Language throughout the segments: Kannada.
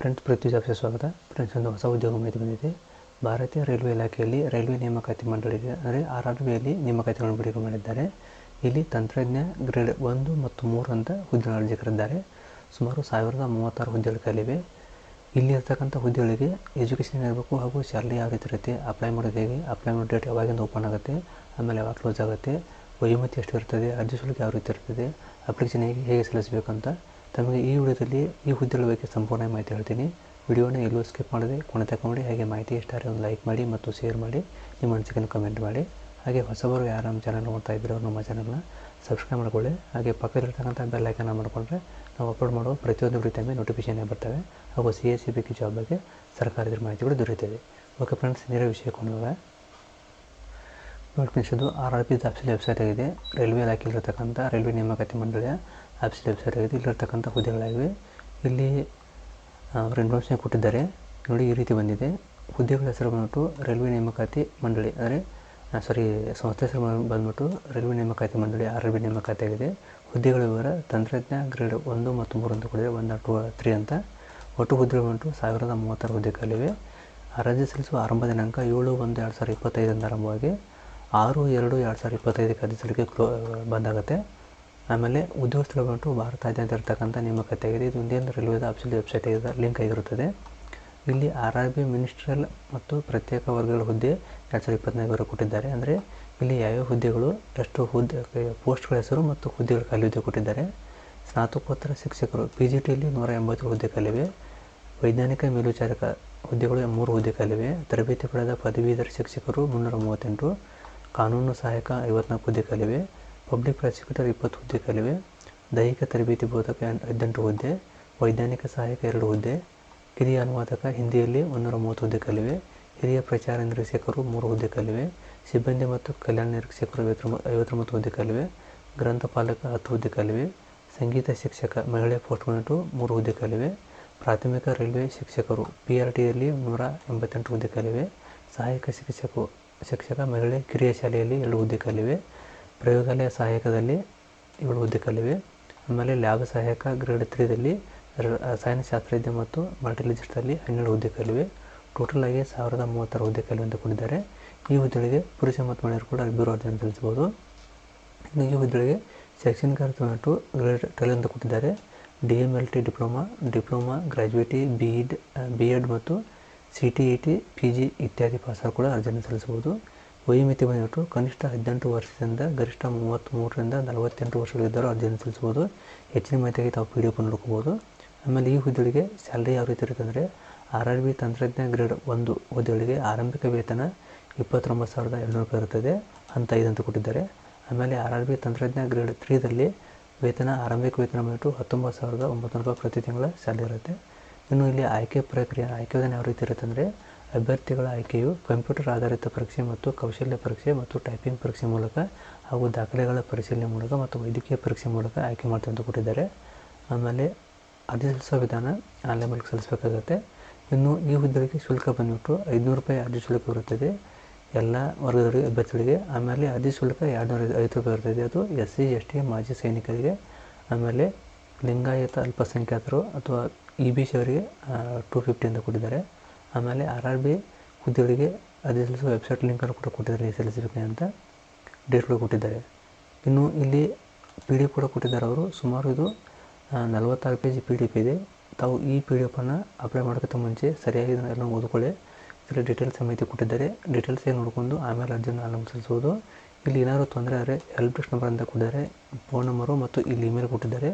ಫ್ರೆಂಡ್ಸ್ ಜಾಬ್ಸ್ಗೆ ಸ್ವಾಗತ ಫ್ರೆಂಡ್ಸ್ ಒಂದು ಹೊಸ ಉದ್ಯೋಗ ಮಾಹಿತಿ ಬಂದಿದೆ ಭಾರತೀಯ ರೈಲ್ವೆ ಇಲಾಖೆಯಲ್ಲಿ ರೈಲ್ವೆ ನೇಮಕಾತಿ ಮಂಡಳಿಗೆ, ಅಂದರೆ ಆರ್ ಆರ್ ಬಿಯಲ್ಲಿ ನೇಮಕಾತಿಗಳನ್ನು ಬಿಡುಗಡೆ ಮಾಡಿದ್ದಾರೆ. ಇಲ್ಲಿ ತಂತ್ರಜ್ಞ ಗ್ರೇಡ್ ಒಂದು ಮತ್ತು ಮೂರು ಅಂತ ಹುದ್ದೆಗಳ ಅರ್ಜಿಕರಿದ್ದಾರೆ. ಸುಮಾರು ಸಾವಿರದ ಮೂವತ್ತಾರು ಹುದ್ದೆಗಳು ಖಾಲಿವೆ ಇಲ್ಲಿ ಇರ್ತಕ್ಕಂಥ ಹುದ್ದೆಗಳಿಗೆ ಎಜುಕೇಷನ್ ಇರಬೇಕು ಹಾಗೂ ಸ್ಯಾಲ್ರಿ ಯಾವ ರೀತಿ ಇರುತ್ತೆ ಅಪ್ಲೈ ಮಾಡೋದು ಹೇಗೆ ಅಪ್ಲೈ ಮಾಡೋ ಡೇಟ್ ಯಾವಾಗಿಂದ ಓಪನ್ ಆಗುತ್ತೆ, ಆಮೇಲೆ ಯಾವಾಗ ಕ್ಲೋಸ್ ಆಗುತ್ತೆ ವಯೋಮಿತಿ ಎಷ್ಟು ಇರ್ತದೆ, ಅರ್ಜಿ ಶುಲ್ಕ ಯಾವ ರೀತಿ ಇರ್ತದೆ ಅಪ್ಲಿಕೇಶನ್ ಹೇಗೆ ಹೇಗೆ ಸಲ್ಲಿಸಬೇಕಂತ ತಮಗೆ ಈ ವಿಡಿಯೋದಲ್ಲಿ ಈ ಹುದ್ದೆಗಳ ಬಗ್ಗೆ ಸಂಪೂರ್ಣ ಮಾಹಿತಿ ಹೇಳ್ತೀನಿ. ವಿಡಿಯೋನ ಎಲ್ಲೂ ಸ್ಕಿಪ್ ಮಾಡದೆ ಕೊನೆ ತಗೊಂಡು ಹಾಗೆ ಮಾಹಿತಿ ಇಷ್ಟಾರೆ ಒಂದು ಲೈಕ್ ಮಾಡಿ ಮತ್ತು ಶೇರ್ ಮಾಡಿ, ನಿಮ್ಮ ಅನಿಸಿಕೆಯನ್ನು ಕಮೆಂಟ್ ಮಾಡಿ. ಹಾಗೆ ಹೊಸಬರು ಯಾರು ನಮ್ಮ ಚಾನಲ್ ನೋಡ್ತಾ ಇದ್ದೀರೋ ನಮ್ಮ ಚಾನಲ್ನ ಸಬ್ಸ್ಕ್ರೈಬ್ ಮಾಡ್ಕೊಳ್ಳಿ. ಹಾಗೆ ಪಕ್ಕದಲ್ಲಿರ್ತಕ್ಕಂಥ ಬೆಲ್ ಮಾಡಿಕೊಂಡ್ರೆ ನಾವು ಅಪ್ಲೋಡ್ ಮಾಡುವ ಪ್ರತಿಯೊಂದು ವಿಡಿಯೋ ನೋಟಿಫಿಕೇಷನ್ ನೋಟಿಫಿಕೇಶನ್ ಬರ್ತವೆ. ಹಾಗೂ C S C B job ಬಗ್ಗೆ ಸರ್ಕಾರದ ಮಾಹಿತಿಗಳು ದೊರೆಯುತ್ತದೆ. ಓಕೆ ಫ್ರೆಂಡ್ಸ್ ನೇರ ವಿಷಯಕ್ಕೆ ಹೋಗುವಾಗ notification R R P official website ಆಗಿದೆ. ರೈಲ್ವೆ ಇಲಾಖೆಯಲ್ಲಿರ್ತಕ್ಕಂಥ ರೈಲ್ವೆ ನೇಮಕಾತಿ ಮಂಡಳಿಯ ವೆಬ್ಸೈಟ್ ಆಗಿದೆ ಇಲ್ಲಿರ್ತಕ್ಕಂಥ ಹುದ್ದೆಗಳಾಗಿವೆ. ಇಲ್ಲಿ ಅವರು ಇನ್ಫಾರ್ಮೇಷನ್ ಕೊಟ್ಟಿದ್ದಾರೆ. ನೋಡಿ, ಈ ರೀತಿ ಬಂದಿದೆ. ಹುದ್ದೆಗಳ ಹೆಸರು ಬಂದ್ಬಿಟ್ಟು ರೈಲ್ವೆ ನೇಮಕಾತಿ ಮಂಡಳಿ. ಅಂದರೆ ಸಾರಿ ಸಂಸ್ಥೆ ಹೆಸರು ಬಂದ್- ಬಂದ್ಬಿಟ್ಟು ರೈಲ್ವೆ ನೇಮಕಾತಿ ಮಂಡಳಿ ಆರ್ ಬಿ ನೇಮಕಾತಿ ಆಗಿದೆ. ಹುದ್ದೆಗಳ ವಿವರ ತಂತ್ರಜ್ಞ ಗ್ರೇಡ್ ಒಂದು ಮತ್ತು ಮೂರು ಅಂತ ಕೊಡಿದೆ ಒಂದು, ಟು, ತ್ರೀ ಅಂತ. ಒಟ್ಟು ಹುದ್ದೆಗಳು ಬಂದ್ಬಿಟ್ಟು ಸಾವಿರದ ಮೂವತ್ತಾರು ಹುದ್ದೆ ಖಾಲಿವೆ ಅರ್ಜಿ ಸಲ್ಲಿಸುವ ಆರಂಭ ದಿನಾಂಕ ಏಳು ಒಂದು ಎರಡು ಸಾವಿರದ ಇಪ್ಪತ್ತೈದರಿಂದ ಆರಂಭವಾಗಿ ಆರು ಎರಡು ಎರಡು ಸಾವಿರದ ಇಪ್ಪತ್ತೈದಕ್ಕೆ ಅರ್ಜಿ ಸಲ್ಲಿಕೆ ಕ್ಲೋ, ಬಂದಾಗುತ್ತೆ. ಆಮೇಲೆ ಉದ್ಯೋಗ ಬಂದು ಭಾರತಾದ್ಯಂತ ಇರತಕ್ಕಂಥ ನೇಮಕಾತಿ ಆಗಿದೆ ಇದು ಇಂಡಿಯನ್ ರೈಲ್ವೇದ ಆಫೀಸಿಯಲ್ ವೆಬ್ಸೈಟ್ ಲಿಂಕ್ ಆಗಿರುತ್ತದೆ. ಇಲ್ಲಿ ಆರ್ ಆರ್ ಬಿ ಮಿನಿಸ್ಟ್ರಲ್ ಮತ್ತು ಪ್ರತ್ಯೇಕ ವರ್ಗಗಳ ಹುದ್ದೆ ಎರಡು ಸಾವಿರದ ಇಪ್ಪತ್ತೈದರ ಕೊಟ್ಟಿದ್ದಾರೆ. ಅಂದರೆ ಇಲ್ಲಿ ಯಾವ್ಯಾವ ಹುದ್ದೆಗಳು, ಎಷ್ಟು ಹುದ್ದೆ ಪೋಸ್ಟ್ಗಳ ಹೆಸರು ಮತ್ತು ಹುದ್ದೆಗಳ ಖಾಲಿ ಹುದ್ದೆ ಕೊಟ್ಟಿದ್ದಾರೆ. ಸ್ನಾತಕೋತ್ತರ ಶಿಕ್ಷಕರು ಪಿ ಜಿ ಟಿಯಲ್ಲಿ ನೂರ ಎಂಬತ್ತೇಳು ಹುದ್ದೆ ಖಾಲಿವೆ. ವೈಜ್ಞಾನಿಕ ಮೇಲ್ವಿಚಾರಕ ಹುದ್ದೆಗಳು ಮೂರು ಹುದ್ದೆ ಖಾಲಿವೆ. ತರಬೇತಿ ಪಡೆದ ಪದವೀಧರ ಶಿಕ್ಷಕರು ಮುನ್ನೂರ ಮೂವತ್ತೆಂಟು. ಕಾನೂನು ಸಹಾಯಕ ಐವತ್ನಾಲ್ಕು ಹುದ್ದೆ ಖಾಲಿವೆ. ಪಬ್ಲಿಕ್ ಪ್ರಾಸಿಕ್ಯೂಟರ್ ಇಪ್ಪತ್ತು ಹುದ್ದೆ ಖಾಲಿವೆ ದೈಹಿಕ ತರಬೇತಿ ಬೋಧಕ ಹದಿನೆಂಟು ಹುದ್ದೆ, ವೈಜ್ಞಾನಿಕ ಸಹಾಯಕ ಎರಡು ಹುದ್ದೆ ಹಿರಿಯ ಅನುವಾದಕ ಹಿಂದಿಯಲ್ಲಿ ಒಂದೂರ ಮೂವತ್ತು ಹುದ್ದೆ ಖಾಲಿವೆ ಹಿರಿಯ ಪ್ರಚಾರ ನಿರೀಕ್ಷಕರು ಮೂರು ಹುದ್ದೆ ಖಾಲಿವೆ ಸಿಬ್ಬಂದಿ ಮತ್ತು ಕಲ್ಯಾಣ ನಿರೀಕ್ಷಕರು ಐವತ್ತೊಂಬ- ಐವತ್ತೊಂಬತ್ತು ಹುದ್ದೆ ಖಾಲಿವೆ ಗ್ರಂಥಪಾಲಕ ಹತ್ತು ಹುದ್ದೆ ಖಾಲಿವೆ ಸಂಗೀತ ಶಿಕ್ಷಕ ಮಹಿಳೆ ಪೋಸ್ಟ್ ಬಂದ್ಬಿಟ್ಟು ಮೂರು ಹುದ್ದೆ ಖಾಲಿವೆ ಪ್ರಾಥಮಿಕ ರೈಲ್ವೆ ಶಿಕ್ಷಕರು ಪಿ ಆರ್ ಟಿಯಲ್ಲಿ ನೂರ ಎಂಬತ್ತೆಂಟು ಹುದ್ದೆ ಖಾಲಿವೆ ಸಹಾಯಕ ಶಿಕ್ಷಕರು ಶಿಕ್ಷಕ ಮಹಿಳೆ ಕಿರಿಯ ಶಾಲೆಯಲ್ಲಿ ಎರಡು ಹುದ್ದೆ ಖಾಲಿವೆ ಪ್ರಯೋಗಾಲಯ ಸಹಾಯಕದಲ್ಲಿ ಏಳು ಹುದ್ದೆ ಖಾಲಿವೆ ಆಮೇಲೆ ಲ್ಯಾಬ್ ಸಹಾಯಕ ಗ್ರೇಡ್ ತ್ರೀದಲ್ಲಿ ರಸಾಯನ ಶಾಸ್ತ್ರಜ್ಞ ಮತ್ತು ಮಲ್ಟಿಲಿಜಿಸ್ಟಲ್ಲಿ ಹನ್ನೆರಡು ಹುದ್ದೆ ಖಾಲಿವೆ ಟೋಟಲ್ ಆಗಿ ಸಾವಿರದ ಮೂವತ್ತಾರು ಹುದ್ದೆ ಖಾಲಿ ಅಂತ ಕೊಟ್ಟಿದ್ದಾರೆ. ಈ ಹುದ್ದೆಗಳಿಗೆ ಪುರುಷ ಮತ್ತು ಮಹಿಳೆಯರು ಕೂಡ ಅರ್ಜಿ ಅರ್ಜಿಯನ್ನು ಸಲ್ಲಿಸಬಹುದು ಇನ್ನು ಈ ಹುದ್ದೆಗಳಿಗೆ ಶೈಕ್ಷಣಿಕ ಗ್ರೇಡ್ ಟ್ವೆಲ್ ಅಂತ ಕೊಟ್ಟಿದ್ದಾರೆ. D M L T diploma diploma ಗ್ರ್ಯಾಜುಯೇಟಿ B Ed B Ed ಮತ್ತು C T E T P G ಇತ್ಯಾದಿ ಪಾಸರು ಕೂಡ ಅರ್ಜಿಯನ್ನು ಸಲ್ಲಿಸಬಹುದು. ವಯೋಮಿತಿ ಬಂದ್ಬಿಟ್ಟು ಕನಿಷ್ಠ ಹದಿನೆಂಟು ವರ್ಷದಿಂದ, ಗರಿಷ್ಠ ಮೂವತ್ತ್ಮೂರರಿಂದ ನಲವತ್ತೆಂಟು ವರ್ಷಗಳಿದ್ದರೂ ಅರ್ಜಿಯನ್ನು ಸಲ್ಲಿಸ್ಬೋದು ಹೆಚ್ಚಿನ ಮಾಹಿತಿಗೆ ತಾವು ಪಿ ಡಿ ಎಫ್ ನೋಡ್ಕೋಬೋದು ಆಮೇಲೆ ಈ ಹುದ್ದೆಗಳಿಗೆ ಸ್ಯಾಲ್ರಿ ಯಾವ ರೀತಿ ಇರುತ್ತೆ ಅಂದರೆ ಆರ್ ಆರ್ ಬಿ ತಂತ್ರಜ್ಞಾನ ಗ್ರೇಡ್ ಒಂದು ಹುದ್ದೆಗಳಿಗೆ ಆರಂಭಿಕ ವೇತನ ಇಪ್ಪತ್ತೊಂಬತ್ತು ಸಾವಿರದ ಎರಡುನೂರು ರೂಪಾಯಿ ಇರುತ್ತದೆ. ಅಂತ ಐದು ಅಂತ ಕೊಟ್ಟಿದ್ದಾರೆ. ಆಮೇಲೆ ಆರ್ ಆರ್ ಬಿ ತಂತ್ರಜ್ಞಾನ ಗ್ರೇಡ್ ತ್ರೀದಲ್ಲಿ ವೇತನ, ಆರಂಭಿಕ ವೇತನ ಬಂದ್ಬಿಟ್ಟು ಹತ್ತೊಂಬತ್ತು ಸಾವಿರದ ಒಂಬತ್ತು ರೂಪಾಯಿ ಪ್ರತಿ ತಿಂಗಳ ಸ್ಯಾಲ್ರಿ ಇರುತ್ತೆ. ಇನ್ನು ಇಲ್ಲಿ ಆಯ್ಕೆ ಪ್ರಕ್ರಿಯೆ, ಆಯ್ಕೆ ವಿಧಾನ ಯಾವ ರೀತಿ ಇರುತ್ತೆ ಅಂದರೆ ಅಭ್ಯರ್ಥಿಗಳ ಆಯ್ಕೆಯು ಕಂಪ್ಯೂಟರ್ ಆಧಾರಿತ ಪರೀಕ್ಷೆ ಮತ್ತು ಕೌಶಲ್ಯ ಪರೀಕ್ಷೆ ಮತ್ತು ಟೈಪಿಂಗ್ ಪರೀಕ್ಷೆ ಮೂಲಕ ಹಾಗೂ ದಾಖಲೆಗಳ ಪರಿಶೀಲನೆ ಮೂಲಕ ಮತ್ತು ವೈದ್ಯಕೀಯ ಪರೀಕ್ಷೆ ಮೂಲಕ ಆಯ್ಕೆ ಮಾಡ್ತಾರೆ ಅಂತ ಕೊಟ್ಟಿದ್ದಾರೆ ಆಮೇಲೆ ಅರ್ಜಿ ವಿಧಾನ ಆನ್ಲೈನ್ ಮೂಲಕ ಸಲ್ಲಿಸಬೇಕಾಗುತ್ತೆ. ಇನ್ನು ಈ ಹುದ್ದೆಗಳಿಗೆ ಶುಲ್ಕ ಬಂದುಬಿಟ್ಟು ಐದುನೂರು ರೂಪಾಯಿ ಅರ್ಜಿ ಶುಲ್ಕ ಇರುತ್ತದೆ ಎಲ್ಲ ವರ್ಗದವರಿಗೆ, ಅಭ್ಯರ್ಥಿಗಳಿಗೆ. ಆಮೇಲೆ ಅರ್ಜಿ ಶುಲ್ಕ ಎರಡುನೂರ ಐವತ್ತು ರೂಪಾಯಿ ಇರ್ತದೆ ಅದು ಎಸ್ ಸಿ ಎಸ್ ಟಿ ಮಾಜಿ ಸೈನಿಕರಿಗೆ. ಆಮೇಲೆ ಲಿಂಗಾಯತ ಅಲ್ಪಸಂಖ್ಯಾತರು ಅಥವಾ ಇ ಬಿ ಸಿ ಅವರಿಗೆ ಟು ಫಿಫ್ಟಿ ಅಂತ ಕೊಟ್ಟಿದ್ದಾರೆ. ಆಮೇಲೆ ಆರ್ ಆರ್ ಬಿ ಹುದ್ದೆಗಳಿಗೆ ಅರ್ಜಿ ಸಲ್ಲಿಸುವ ವೆಬ್ಸೈಟ್ ಲಿಂಕನ್ನು ಕೂಡ ಕೊಟ್ಟಿದ್ದಾರೆ ಸಲ್ಲಿಸಬೇಕು ಅಂತ ಡೇಟ್ಗಳು ಕೊಟ್ಟಿದ್ದಾರೆ. ಇನ್ನು ಇಲ್ಲಿ ಪಿ ಡಿ ಎಫ್ ಕೂಡ ಕೊಟ್ಟಿದ್ದಾರೆ ಅವರು. ಸುಮಾರು ಇದು ನಲವತ್ತಾರು ಪೇಜ್ ಪಿ ಡಿ ಎಫ್ ಇದೆ. ತಾವು ಈ ಪಿ ಡಿ ಎಫನ್ನು ಅಪ್ಲೈ ಮಾಡೋಕ್ಕಿಂತ ಮುಂಚೆ ಸರಿಯಾಗಿ ಇದನ್ನೆಲ್ಲ ಓದ್ಕೊಳ್ಳಿ. ಇದರ ಡೀಟೇಲ್ಸ್ ಮಾಹಿತಿ ಕೊಟ್ಟಿದ್ದಾರೆ. ಡೀಟೇಲ್ಸ್ ಏನು ನೋಡಿಕೊಂಡು ಆಮೇಲೆ ಅರ್ಜಿಯನ್ನು ಆರಂಭಿಸಬಹುದು. ಇಲ್ಲಿ ಏನಾದರೂ ತೊಂದರೆ ಆದರೆ ಹೆಲ್ಪ್ ಡೆಸ್ಕ್ ನಂಬರ್ ಅಂತ ಕೊಟ್ಟಿದ್ದಾರೆ. ಫೋನ್ ನಂಬರು ಮತ್ತು ಇಲ್ಲಿ ಇಮೇಲ್ ಕೊಟ್ಟಿದ್ದಾರೆ.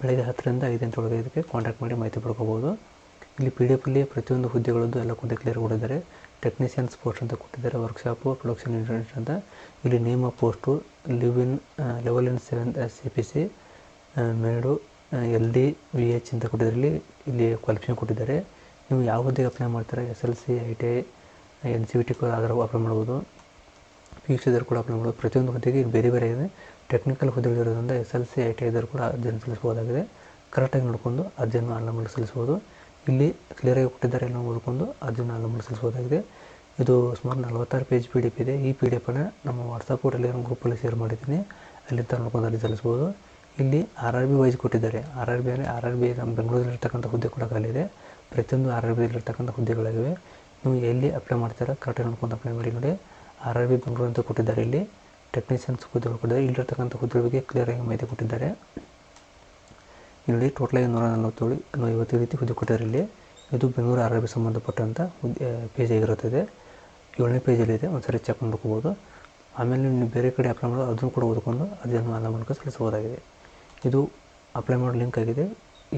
ಬೆಳಗ್ಗೆ ಹತ್ತರಿಂದ ಐದು ಗಂಟೆ ಇದಕ್ಕೆ ಕಾಂಟ್ಯಾಕ್ಟ್ ಮಾಡಿ ಮಾಹಿತಿ ಪಡ್ಕೋಬೋದು ಇಲ್ಲಿ ಪಿ ಡಿ ಎಫ್ ಅಲ್ಲಿ ಪ್ರತಿಯೊಂದು ಹುದ್ದೆಗಳದ್ದು ಎಲ್ಲ ಕೂಡ ಕ್ಲಿಯರ್ ಕೊಟ್ಟಿದ್ದಾರೆ. ಟೆಕ್ನಿಷಿಯನ್ಸ್ ಪೋಸ್ಟ್ ಅಂತ ಕೊಟ್ಟಿದ್ದಾರೆ ವರ್ಕ್ಶಾಪು ಪ್ರೊಡಕ್ಷನ್ ಇಂಟರ್ನೆಟ್ ಅಂತ. ಇಲ್ಲಿ name of post live in level in seven C P C made L D V H ಅಂತ ಕೊಟ್ಟಿದ್ದಾರೆ. ಇಲ್ಲಿ ಇಲ್ಲಿ ಕ್ವಾಲಿಫಿಕೇಷನ್ ಕೊಟ್ಟಿದ್ದಾರೆ. ನೀವು ಯಾವ ಹುದ್ದೆಗೆ ಅಪ್ಲೈ ಮಾಡ್ತಾರೆ? S L C I T I N C V T ಕೂಡ ಅದರ ಅಪ್ಲೈ ಮಾಡ್ಬೋದು. ಪಿ ಯು ಇದ್ರು ಕೂಡ ಅಪ್ಲೈ ಮಾಡ್ಬೋದು. ಪ್ರತಿಯೊಂದು ಹುದ್ದೆಗೆ ಬೇರೆ ಬೇರೆ ಇದೆ. Technical ಹುದ್ದೆಗಳಿರೋದ್ರಿಂದ S L C I T ಐದವರು ಕೂಡ ಅರ್ಜಿಯನ್ನು ಸಲ್ಲಿಸ್ಬೋದಾಗಿದೆ. ಕರೆಕ್ಟಾಗಿ ನೋಡಿಕೊಂಡು ಅರ್ಜಿಯನ್ನು ಆನ್ಲೈನ್ ಮಾಡಿ ಸಲ್ಲಿಸ್ಬೋದು. ಇಲ್ಲಿ ಕ್ಲಿಯರ್ ಆಗಿ ಕೊಟ್ಟಿದ್ದಾರೆ ನಾವು ಓದ್ಕೊಂಡು, ಅದನ್ನು ಸಲ್ಲಿಸ್ಬೋದಾಗಿದೆ ಇದು ಸುಮಾರು ನಲವತ್ತಾರು ಪೇಜ್ ಪಿ ಡಿ ಎಫ್ ಇದೆ. ಈ ಪಿ ಡಿ ಎಫನ್ನು ನಮ್ಮ ವಾಟ್ಸಪ್ ಟೆಲಿಗ್ರಾಮ್ ಗ್ರೂಪಲ್ಲಿ ಶೇರ್ ಮಾಡಿದ್ದೀನಿ. ಅಲ್ಲಿಂದ ನೋಡ್ಕೊಂಡು ಅಲ್ಲಿ ಸಲ್ಲಿಸ್ಬೋದು ಇಲ್ಲಿ ಆರ್ ಆರ್ ಬಿ ವೈಸ್ ಕೊಟ್ಟಿದ್ದಾರೆ. ಆರ್ ಆರ್ ಬಿ ಅಂದರೆ ಆರ್ ಆರ್ ಬಿ ನಮ್ಮ ಬೆಂಗಳೂರಲ್ಲಿರ್ತಕ್ಕಂಥ ಹುದ್ದೆ ಕೂಡ ಖಾಲಿದೆ ಪ್ರತಿಯೊಂದು ಆರ್ ಆರ್ ಬಿಲಿರ್ತಕ್ಕಂಥ ಹುದ್ದೆಗಳಾಗಿವೆ. ನೀವು ಎಲ್ಲಿ ಅಪ್ಲೈ ಮಾಡ್ತೀರಾ ಕರೆಕ್ಟಾಗಿ ನೋಡ್ಕೊಂಡು ಅಪ್ಲೈ ಮಾಡಿ ನೋಡಿ. ಆರ್ ಆರ್ ಬಿ ಬೆಂಗಳೂರು ಅಂತ ಕೊಟ್ಟಿದ್ದಾರೆ ಇಲ್ಲಿ. ಟೆಕ್ನಿಷಿಯನ್ಸ್ ಹುದ್ದೆಗಳು ಕೊಟ್ಟಿದ್ದಾರೆ. ಇಲ್ಲಿರ್ತಕ್ಕಂಥ ಹುದ್ದೆ ಬಗ್ಗೆ ಕ್ಲಿಯರಾಗಿ ಮಾಹಿತಿ ಕೊಟ್ಟಿದ್ದಾರೆ. ಇಲ್ಲಿ ಟೋಟಲಾಗಿ ನೂರ ನಲವತ್ತೇಳು ಐವತ್ತು ರೀತಿ ಹುದ್ದೆ ಇಲ್ಲಿ. ಇದು ಬೆಂಗಳೂರು ಆರ್ ಆರ್ ಬಿ ಸಂಬಂಧಪಟ್ಟಂಥ ಹುದ್ದೆ ಪೇಜ್ ಆಗಿರುತ್ತದೆ. ಏಳನೇ ಪೇಜಲ್ಲಿದೆ ಒಂದ್ಸರಿ ಚೆಕ್ ಮಾಡ್ಕೋಬೋದು. ಆಮೇಲೆ ನೀವು ಬೇರೆ ಕಡೆ ಅಪ್ಲೈ ಮಾಡೋದು ಅದನ್ನು ಕೂಡ ಓದ್ಕೊಂಡು ಅದನ್ನು ಆನ್ಲೈನ್ ಮೂಲಕ ಸಲ್ಲಿಸಬಹುದಾಗಿದೆ. ಇದು ಅಪ್ಲೈ ಮಾಡೋ ಲಿಂಕ್ ಆಗಿದೆ.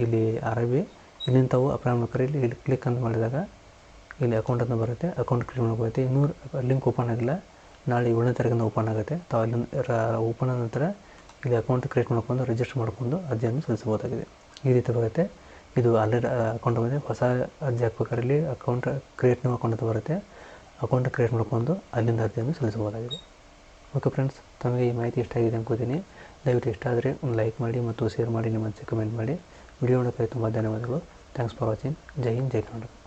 ಇಲ್ಲಿ ಆರ್ ಐ ಬಿ ಇಲ್ಲಿಂದ ತಾವು ಅಪ್ಲೈ ಮಾಡ್ತಾರೆ ಇಲ್ಲಿ ಇಲ್ಲಿ ಕ್ಲಿಕ್ ಅಂತ ಮಾಡಿದಾಗ ಇಲ್ಲಿ ಅಕೌಂಟ್ ಅಂತ ಬರುತ್ತೆ. ಅಕೌಂಟ್ ಕ್ಲಿಕ್ ಮಾಡ್ಕೊಳುತ್ತೆ ಇನ್ನೂ ಲಿಂಕ್ ಓಪನ್ ಆಗಿಲ್ಲ. ನಾಳೆ ಏಳನೇ ತಾರೀಕಿಂದ ಓಪನ್ ಆಗುತ್ತೆ. ತಾವು ಅಲ್ಲಿಂದ ಓಪನ್ ಆದ ನಂತರ ಇಲ್ಲಿ ಅಕೌಂಟ್ ಕ್ರಿಯೇಟ್ ಮಾಡ್ಕೊಂಡು ರಿಜಿಸ್ಟರ್ ಮಾಡ್ಕೊಂಡು ಅರ್ಜಿಯನ್ನು ಸಲ್ಲಿಸಬಹುದಾಗಿದೆ. ಈ ರೀತಿ ಬರುತ್ತೆ. ಇದು ಆಲ್ರೆಡಿ ಅಕೌಂಟ್ ಬಂದರೆ ಹೊಸ ಅರ್ಜಿ ಹಾಕ್ಬೇಕಾದ್ರೆ ಇಲ್ಲಿ ಅಕೌಂಟ್ ಕ್ರಿಯೇಟ್ ನ್ಯೂ ಅಕೌಂಟ್ ಅಂತ ಬರುತ್ತೆ. ಅಕೌಂಟ್ ಕ್ರಿಯೇಟ್ ಮಾಡ್ಕೊಂಡು ಅಲ್ಲಿಂದ ಅರ್ಜಿಯನ್ನು ಸಲ್ಲಿಸಬಹುದಾಗಿದೆ. ಓಕೆ ಫ್ರೆಂಡ್ಸ್ ತಮಗೆ ಈ ಮಾಹಿತಿ ಇಷ್ಟ ಆಗಿದೆ ಅನ್ಕೋತೀನಿ. ದಯವಿಟ್ಟು ಇಷ್ಟ ಆದರೆ ಒಂದು ಲೈಕ್ ಮಾಡಿ ಮತ್ತು ಶೇರ್ ಮಾಡಿ, ನಿಮ್ಮ ಕಮೆಂಟ್ ಮಾಡಿ. ವಿಡಿಯೋ ನೋಡೋಕ್ಕೆ ತುಂಬ ಧನ್ಯವಾದಗಳು. ಥ್ಯಾಂಕ್ಸ್ ಫಾರ್ ವಾಚಿಂಗ್ ಜೈ ಹಿಂದ್, ಜೈ ಕರ್ನಾಟಕ.